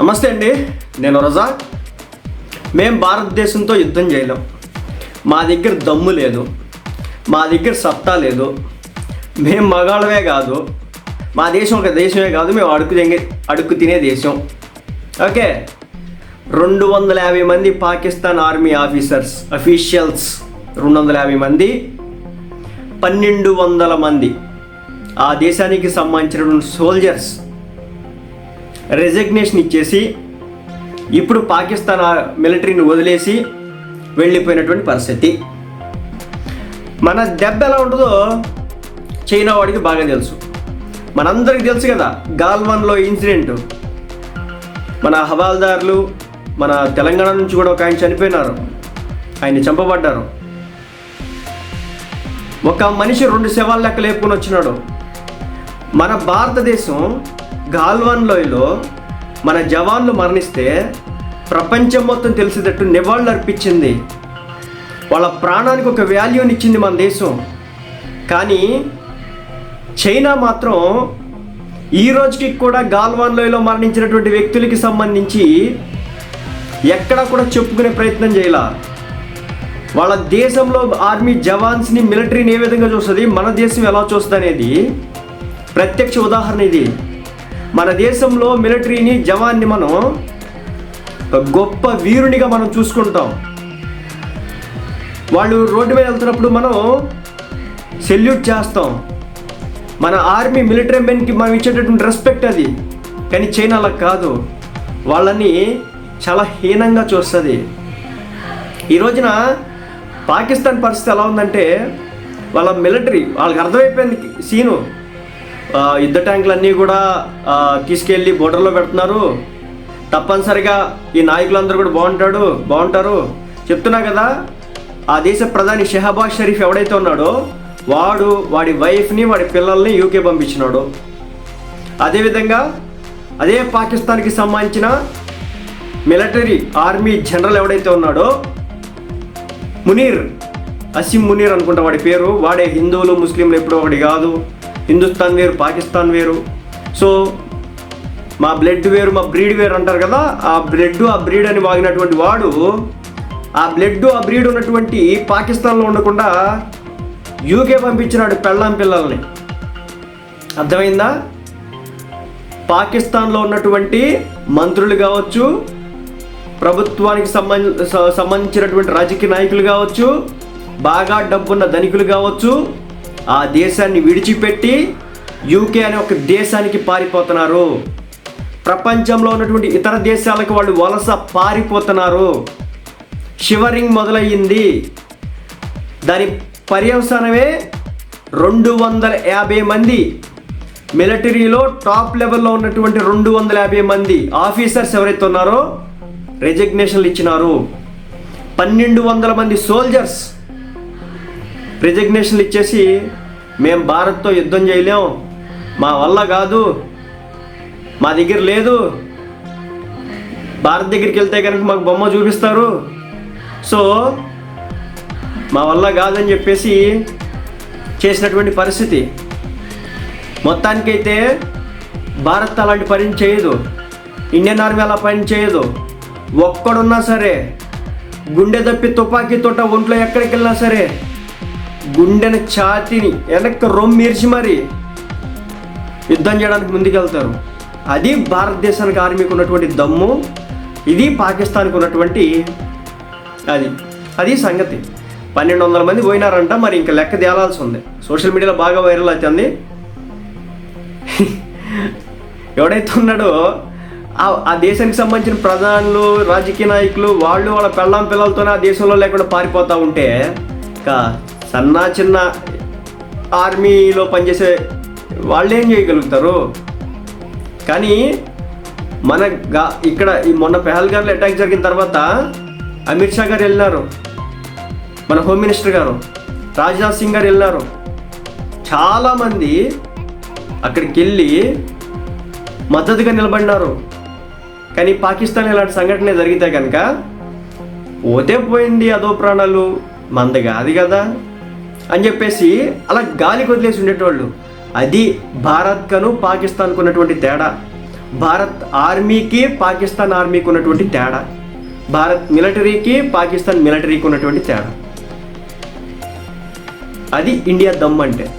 నమస్తే అండి నేను రజా. మేం భారతదేశంతో యుద్ధం చేయలేం. మా దగ్గర దమ్ము లేదు. మా దగ్గర సత్తా లేదు. మేం మగాళ్ళవే కాదు. మా దేశం ఒక దేశమే కాదు మేము అడుగు తినే అడుగు తినే దేశం. ఓకే. రెండు వందల యాభై మంది పాకిస్తాన్ ఆర్మీ ఆఫీసర్స్ అఫీషియల్స్ రెండు వందల యాభై మంది. పన్నెండు వందల మంది. ఆ దేశానికి సంబంధించినటువంటి సోల్జర్స్ రెజిగ్నేషన్ ఇచ్చేసి ఇప్పుడు పాకిస్తాన్ ఆ మిలిటరీని వదిలేసి వెళ్ళిపోయినటువంటి పరిస్థితి. మన దెబ్బ ఎలా ఉంటుందో చైనా వాడికి బాగా తెలుసు. మనందరికి తెలుసు కదా గాల్వన్లో ఇన్సిడెంట్. మన హవాల్దార్లు మన తెలంగాణ నుంచి కూడా ఒక ఆయన చనిపోయినారు. ఆయన చంపబడ్డారు. ఒక మనిషి రెండు శవాలు లెక్క లేపుకొని వచ్చినాడు. మన భారతదేశం గాల్వాన్ లోయలో మన జవాన్లు మరణిస్తే ప్రపంచం మొత్తం తెలిసేటట్టు నివాళులు అర్పించింది. వాళ్ళ ప్రాణానికి ఒక వాల్యూని ఇచ్చింది మన దేశం. కానీ చైనా మాత్రం ఈ రోజుకి కూడా గాల్వాన్ లోయలో మరణించినటువంటి వ్యక్తులకి సంబంధించి ఎక్కడా కూడా చెప్పుకునే ప్రయత్నం చేయాల. వాళ్ళ దేశంలో ఆర్మీ జవాన్స్ని మిలిటరీని ఏ విధంగా చూస్తుంది? మన దేశం ఎలా చూస్తుంది అనేది ప్రత్యక్ష ఉదాహరణ ఇది. మన దేశంలో మిలిటరీని జవాన్ని మనం గొప్ప వీరునిగా మనం చూసుకుంటాం. వాళ్ళు రోడ్డు మీద వెళ్తున్నప్పుడు మనం సెల్యూట్ చేస్తాం. మన ఆర్మీ మిలిటరీ మెన్కి మనం ఇచ్చేటటువంటి రెస్పెక్ట్ అది. కానీ చైనా అలా కాదు. వాళ్ళని చాలా హీనంగా చూస్తుంది. ఈ రోజున పాకిస్తాన్ పరిస్థితి ఎలా ఉందంటే వాళ్ళ మిలిటరీ వాళ్ళకి అర్థమైపోయింది సీను. యుద్ధ ట్యాంకులు అన్నీ కూడా తీసుకెళ్ళి బోర్డర్లో పెడుతున్నారు. తప్పనిసరిగా ఈ నాయకులందరూ కూడా బాగుంటాడు బాగుంటారు. చెప్తున్నా కదా ఆ దేశ ప్రధాని షెహబాజ్ షరీఫ్ ఎవడైతే ఉన్నాడో వాడు వాడి వైఫ్ని వాడి పిల్లల్ని యూకే పంపించినాడు. అదేవిధంగా అదే పాకిస్తాన్కి సంబంధించిన మిలిటరీ ఆర్మీ జనరల్ ఎవడైతే ఉన్నాడో మునీర్ అసిం మునీర్ అనుకుంటా వాడి పేరు. వాడే హిందువులు ముస్లింలు ఎప్పుడో ఒకటి కాదు. హిందుస్థాన్ వేరు పాకిస్తాన్ వేరు. సో మా బ్లడ్ వేరు మా బ్రీడ్ వేరు అంటారు కదా ఆ బ్లడ్ ఆ బ్రీడ్ అని వాగినటువంటి వాడు ఆ బ్లడ్ ఆ బ్రీడ్ ఉన్నటువంటి పాకిస్తాన్లో ఉండకుండా యూకే పంపించినాడు పెళ్ళాం పిల్లల్ని. అర్థమైందా? పాకిస్తాన్లో ఉన్నటువంటి మంత్రులు కావచ్చు ప్రభుత్వానికి సంబంధించినటువంటి రాజకీయ నాయకులు కావచ్చు బాగా డబ్బున్న ధనికులు కావచ్చు ఆ దేశాన్ని విడిచిపెట్టి యూకే అనే ఒక దేశానికి పారిపోతున్నారు. ప్రపంచంలో ఉన్నటువంటి ఇతర దేశాలకు వాళ్ళు వలస పారిపోతున్నారు. షివరింగ్ మొదలయ్యింది. దాని పర్యవసానమే రెండు వందల యాభై మంది. మిలిటరీలో టాప్ లెవెల్లో ఉన్నటువంటి రెండు వందల యాభై మంది ఆఫీసర్స్ ఎవరైతే ఉన్నారో రెజిగ్నేషన్లు ఇచ్చినారు. పన్నెండు వందల మంది సోల్జర్స్ రెజిగ్నేషన్లు ఇచ్చేసి మేము భారత్తో యుద్ధం చేయలేం. మా వల్ల కాదు. మా దగ్గర లేదు. భారత్ దగ్గరికి వెళ్తే కనుక మాకు బొమ్మ చూపిస్తారు. సో మా వల్ల కాదని చెప్పేసి చేసినటువంటి పరిస్థితి. మొత్తానికైతే భారత్ అలాంటి పని చేయదు. ఇండియన్ ఆర్మీ అలా పని చేయదు. ఒక్కడున్నా సరే గుండె తప్పి తుపాకీ తోట ఒంట్లో ఎక్కడికి వెళ్ళినా సరే గుండెని ఛాతిని వెనక్కి రొమ్మిర్చి మరి యుద్ధం చేయడానికి ముందుకెళ్తారు. అది భారతదేశానికి ఆర్మీకి ఉన్నటువంటి దమ్ము ఇది పాకిస్తాన్కి ఉన్నటువంటి అది అది సంగతి. పన్నెండు వందల మంది పోయినారంట మరి ఇంకా లెక్క తేలాల్సి ఉంది. సోషల్ మీడియాలో బాగా వైరల్ అవుతుంది. ఎవడైతే ఉన్నాడో ఆ- ఆ దేశానికి సంబంధించిన ప్రధానులు రాజకీయ నాయకులు వాళ్ళు వాళ్ళ పెళ్ళాం పిల్లలతోనే ఆ దేశంలో లేకుండా పారిపోతూ ఉంటే ఇంకా సన్నా చిన్న ఆర్మీలో పనిచేసే వాళ్ళు ఏం చేయగలుగుతారు? కానీ మన గా ఇక్కడ ఈ మొన్న పెహల్గార్లో అటాక్ జరిగిన తర్వాత అమిత్ షా గారు వెళ్ళినారు. మన హోమ్ మినిస్టర్ గారు రాజ్నాథ్ సింగ్ గారు వెళ్ళినారు. చాలామంది అక్కడికి వెళ్ళి మద్దతుగా నిలబడినారు. కానీ పాకిస్తాన్ ఇలాంటి సంఘటన జరిగితే కనుక పోతే పోయింది అదో ప్రాణాలు. మంద కాదు కదా. అని చెప్పేసి అలా గాలికి వదిలేసి ఉండేటోళ్ళు. అది భారత్కను పాకిస్తాన్కు ఉన్నటువంటి తేడా. భారత్ ఆర్మీకి పాకిస్తాన్ ఆర్మీకి ఉన్నటువంటి తేడా. భారత్ మిలిటరీకి పాకిస్తాన్ మిలిటరీకి ఉన్నటువంటి తేడా. అది ఇండియా దమ్ అంటే